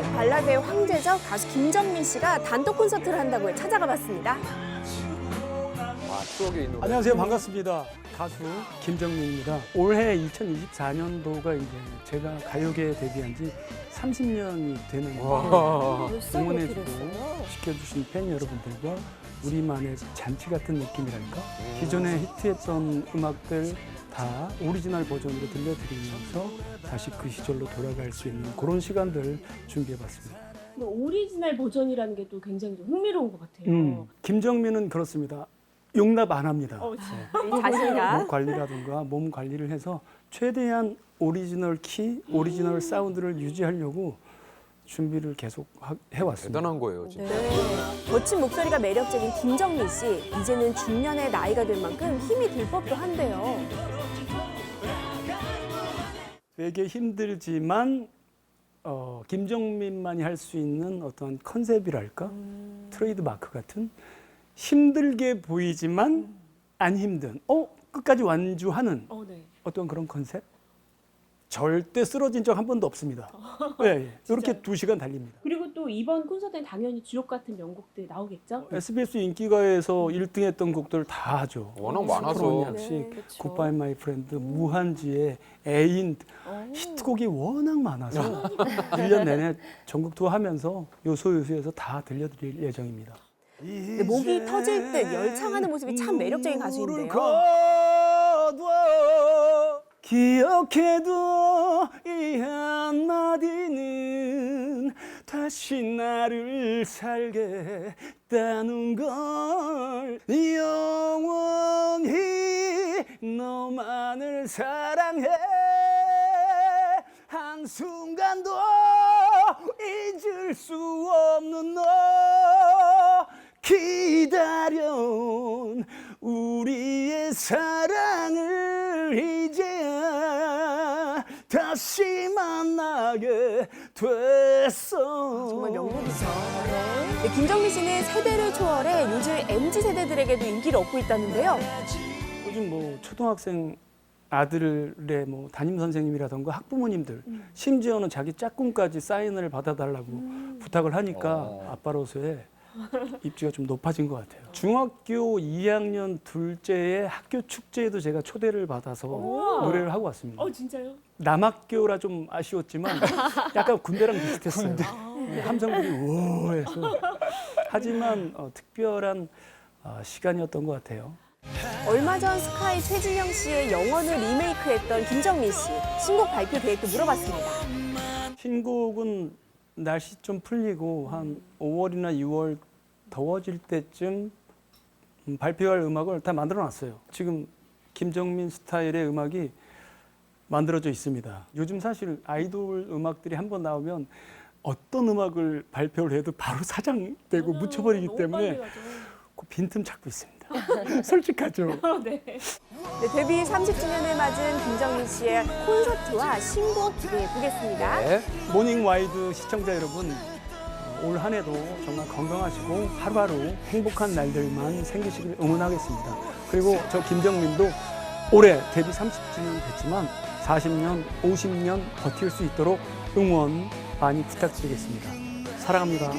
발라드의 황제적 가수 김정민 씨가 단독 콘서트를 한다고 찾아가 봤습니다. 와 추억의 이 노래. 안녕하세요. 반갑습니다. 가수 김정민입니다. 올해 2024년도가 이제 제가 가요계에 데뷔한 지 30년이 되는 와. 벌써 응원해주고. 지켜주신 팬 여러분들과 우리만의 잔치 같은 느낌이랄까? 음. 기존에 히트했던 음악들 다 오리지널 버전으로 들려드리면서 다시 그 시절로 돌아갈 수 있는 그런 시간들 준비해봤습니다. 오리지널 버전이라는 게 또 굉장히 좀 흥미로운 것 같아요. 음, 김정민은 그렇습니다. 용납 안 합니다. 어, 네. 이 자신감. 몸 관리라든가 몸 관리를 해서 최대한 오리지널 키, 오리지널 사운드를 유지하려고 준비를 계속 하- 해왔습니다. 대단한 거예요 진짜. 네. 거친 목소리가 매력적인 김정민 씨. 이제는 중년의 나이가 된 만큼 힘이 들 법도 한데요. 되게 힘들지만 어, 김정민만이 할 수 있는 어떤 컨셉이랄까? 트레이드 마크 같은? 힘들게 보이지만 안 힘든. 어? 끝까지 완주하는 어, 네. 어떤 그런 컨셉? 절대 쓰러진 적 한 번도 없습니다. 예, 예. 이렇게 두 시간 달립니다. 또 이번 콘서트는 당연히 주옥 같은 명곡들 나오겠죠? SBS 인기가에서 1등했던 곡들 다 하죠. 워낙 많아서. 코로니아식, 네, 그쵸. 굿바이 마이 프렌드, 무한지의 애인 어. 히트곡이 워낙 많아서 1년 내내 전국 투어하면서 요소요소에서 다 들려드릴 예정입니다. 근데 목이 터질 듯 열창하는 모습이 참 매력적인 가수인데요. 기억해도 이 한마디는 다시 나를 살게 했다는 걸 영원히 너만을 사랑해. 한순간도 잊을 수 없는 너. 기다려온 우리의 사랑을 이제야 다시 만나게 됐어 정말 명곡이죠. 네, 김정민 씨는 세대를 초월해 요즘 MZ 세대들에게도 인기를 얻고 있다는데요. 요즘 뭐 초등학생 아들의 뭐 담임 선생님이라던가 학부모님들 심지어는 자기 짝꿍까지 사인을 받아달라고 부탁을 하니까 어. 아빠로서의 입지가 좀 높아진 것 같아요. 중학교 2학년 둘째의 학교 축제에도 제가 초대를 받아서 우와. 노래를 하고 왔습니다. 어, 진짜요? 남학교라 좀 아쉬웠지만 약간 군대랑 비슷했어요. 네, 함성들이 우해서 하지만 어, 특별한 어, 시간이었던 것 같아요. 얼마 전 스카이 최진영 씨의 영원을 리메이크했던 김정민 씨. 신곡 발표 계획도 물어봤습니다. 신곡은 날씨 좀 풀리고 한 5월이나 6월 더워질 때쯤 음, 발표할 음악을 다 만들어 놨어요. 지금 김정민 스타일의 음악이 만들어져 있습니다. 요즘 사실 아이돌 음악들이 한 번 나오면 어떤 음악을 발표를 해도 바로 사장되고 묻혀버리기 아, 너무 때문에. 그 빈틈 찾고 있습니다. 솔직하죠. 어, 네. 네, 데뷔 30주년을 맞은 김정민 씨의 콘서트와 신곡 기대해 보겠습니다. 네. 모닝 와이드 시청자 여러분 어, 올 한 해도 정말 건강하시고 하루하루 행복한 날들만 생기시길 응원하겠습니다. 그리고 저 김정민도 올해 데뷔 30주년 됐지만 40년, 50년 버틸 수 있도록 응원 많이 부탁드리겠습니다. 사랑합니다.